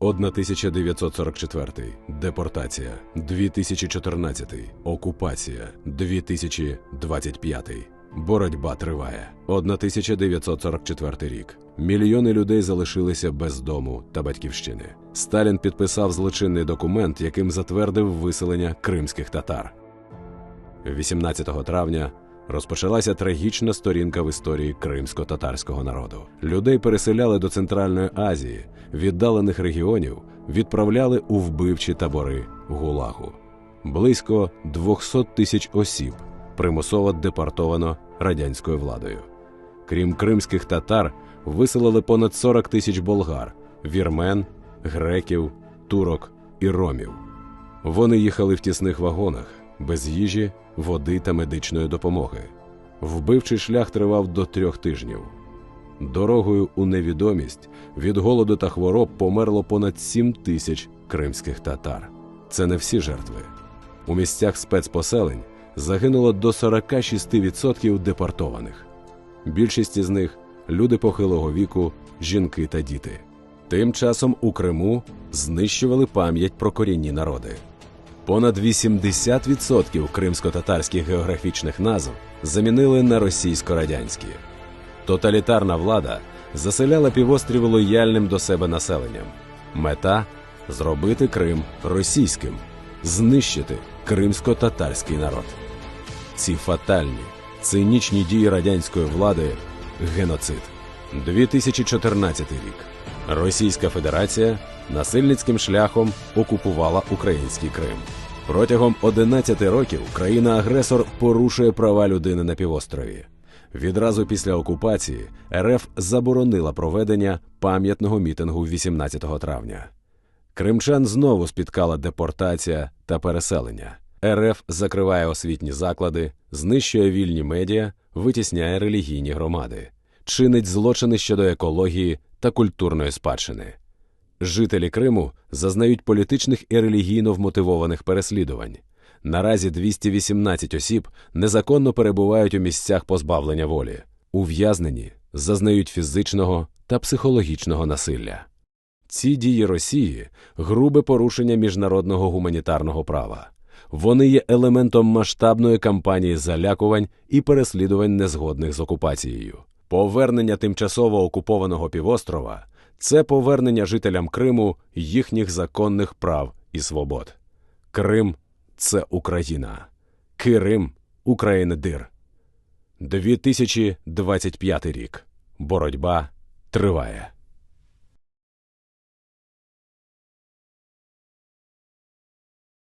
1944. Депортація. 2014. Окупація. 2025. Боротьба триває. 1944 рік. Мільйони людей залишилися без дому та батьківщини. Сталін підписав злочинний документ, яким затвердив виселення кримських татар. 18 травня розпочалася трагічна сторінка в історії кримсько-татарського народу. Людей переселяли до Центральної Азії, віддалених регіонів відправляли у вбивчі табори Гулагу. Близько 200 тисяч осіб примусово депортовано радянською владою. Крім кримських татар, виселили понад 40 тисяч болгар, вірмен, греків, турок і ромів. Вони їхали в тісних вагонах, без їжі, води та медичної допомоги. Вбивчий шлях тривав до трьох тижнів. Дорогою у невідомість від голоду та хвороб померло понад 7 тисяч кримських татар. Це не всі жертви. У місцях спецпоселень загинуло до 46% депортованих. Більшість із них люди похилого віку, жінки та діти. Тим часом у Криму знищували пам'ять про корінні народи. Понад 80% кримсько-татарських географічних назв замінили на російсько-радянські. Тоталітарна влада заселяла півострів лояльним до себе населенням. Мета зробити Крим російським, знищити кримсько-татарський народ. Ці фатальні, цинічні дії радянської влади геноцид. 2014 рік. Російська Федерація насильницьким шляхом окупувала український Крим. Протягом 11 років країна-агресор порушує права людини на півострові. Відразу після окупації РФ заборонила проведення пам'ятного мітингу 18 травня. Кримчан знову спіткала депортація та переселення. РФ закриває освітні заклади, знищує вільні медіа, витісняє релігійні громади, чинить злочини щодо екології та культурної спадщини. Жителі Криму зазнають політичних і релігійно вмотивованих переслідувань. Наразі 218 осіб незаконно перебувають у місцях позбавлення волі, ув'язнені, зазнають фізичного та психологічного насилля. Ці дії Росії грубе порушення міжнародного гуманітарного права. Вони є елементом масштабної кампанії залякувань і переслідувань незгодних з окупацією. Повернення тимчасово окупованого півострова це повернення жителям Криму їхніх законних прав і свобод. Крим це Україна. Кирим Україна дир. 2025 рік. Боротьба триває.